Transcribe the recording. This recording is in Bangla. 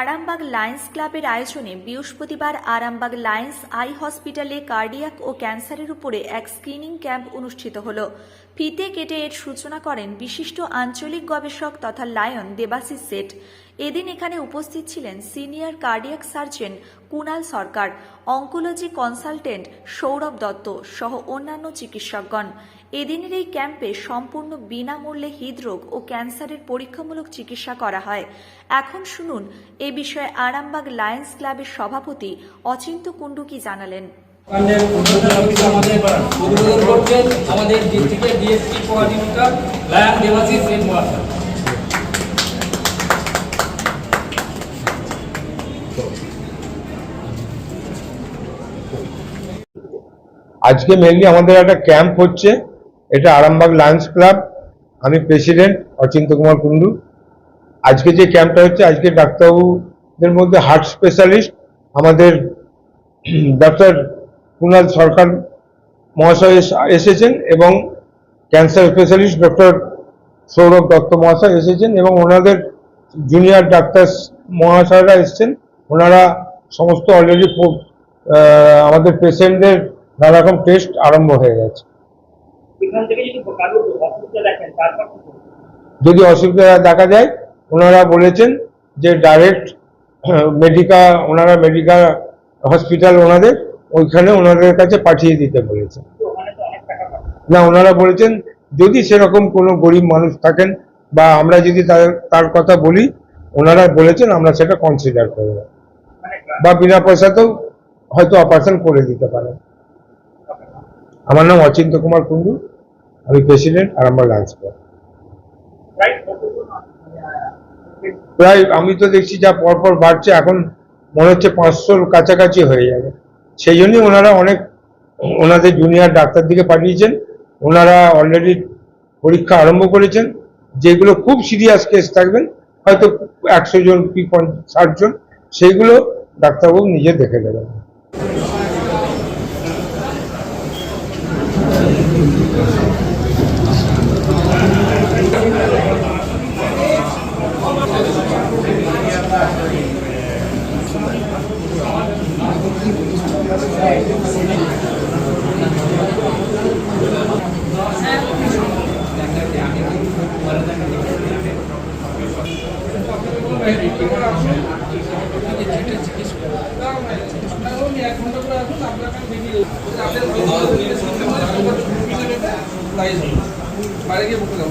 আরামবাগ লায়ন্স ক্লাবের আয়োজনে বৃহস্পতিবার আরামবাগ লায়ন্স আই হসপিটালে কার্ডিয়াক ও ক্যান্সারের উপরে এক স্ক্রিনিং ক্যাম্প অনুষ্ঠিত হল। ফিতে কেটে এর সূচনা করেন বিশিষ্ট আঞ্চলিক গবেষক তথা লায়ন দেবাশিস সেট এদিন এখানে উপস্থিত ছিলেন senior cardiac surgeon Kunal Sarkar, oncology consultant Sourav Dutta সহ অন্যান্য চিকিৎসকগণ। এদিনের এই ক্যাম্পে সম্পূর্ণ বিনামূল্যে হৃদরোগ ও ক্যান্সারের পরীক্ষামূলক চিকিৎসা করা হয়। এখন শুনুন এ বিষয়ে আরামবাগ লায়ন্স ক্লাবের সভাপতি অচিন্ত কুণ্ডু কি জানালেন। আমাদের ডিস্ট্রিক্টের ডিএসপি কোঅর্ডিনেটর লায়ন দেবাশিস মহাশয়। আজকে মেনলি আমাদের একটা ক্যাম্প হচ্ছে। এটা আরামবাগ লায়ন্স ক্লাব আমি প্রেসিডেন্ট অচিন্ত কুমার কুন্ডু আজকে যে ক্যাম্পটা হচ্ছে, আজকে ডাক্তারবাবুদের মধ্যে হার্ট স্পেশালিস্ট আমাদের ডক্টর কুণাল সরকার মহাশয় এস- এসেছেন এবং cancer specialist doctor Sourav Dutta মহাশয় এসেছেন এবং ওনাদের জুনিয়র ডাক্তার মহাশয়রা এসেছেন। ওনারা সমস্ত অলরেডি আমাদের পেশেন্টদের নানা রকম টেস্ট আরম্ভ হয়ে গেছে। যদি অসুবিধা দেখা যায় ওনারা বলেছেন যে ডাইরেক্ট মেডিকা ওনারা মেডিকেল হসপিটাল ওনাদের ওইখানে ওনাদের কাছে পাঠিয়ে দিতে বলেছেন। না ওনারা বলেছেন যদি সেরকম কোনো গরিব মানুষ থাকেন বা আমরা যদি তার তার কথা বলি ওনারা বলেছেন আমরা সেটা কনসিডার করব মানে বা বিনা পয়সাতেও হয়তো অপারেশন করে দিতে পারেন। আমার নাম অচিন্ত কুমার কুন্ডু আমি প্রেসিডেন্ট আর আরামবাগ লাঞ্চ প্রায় আমি তো দেখছি যা পরপর বাড়ছে, এখন মনে হচ্ছে পাঁচশোর কাছাকাছি হয়ে যাবে। সেই জন্যই ওনারা অনেক, ওনাদের জুনিয়র ডাক্তার দিকে পাঠিয়েছেন। ওনারা অলরেডি পরীক্ষা আরম্ভ করেছেন। যেগুলো খুব সিরিয়াস কেস থাকবেন, হয়তো একশো জন কি ষাট জন, সেইগুলো ডাক্তারবাবু নিজে দেখে দেবেন বাইরে গিয়ে বকে দাও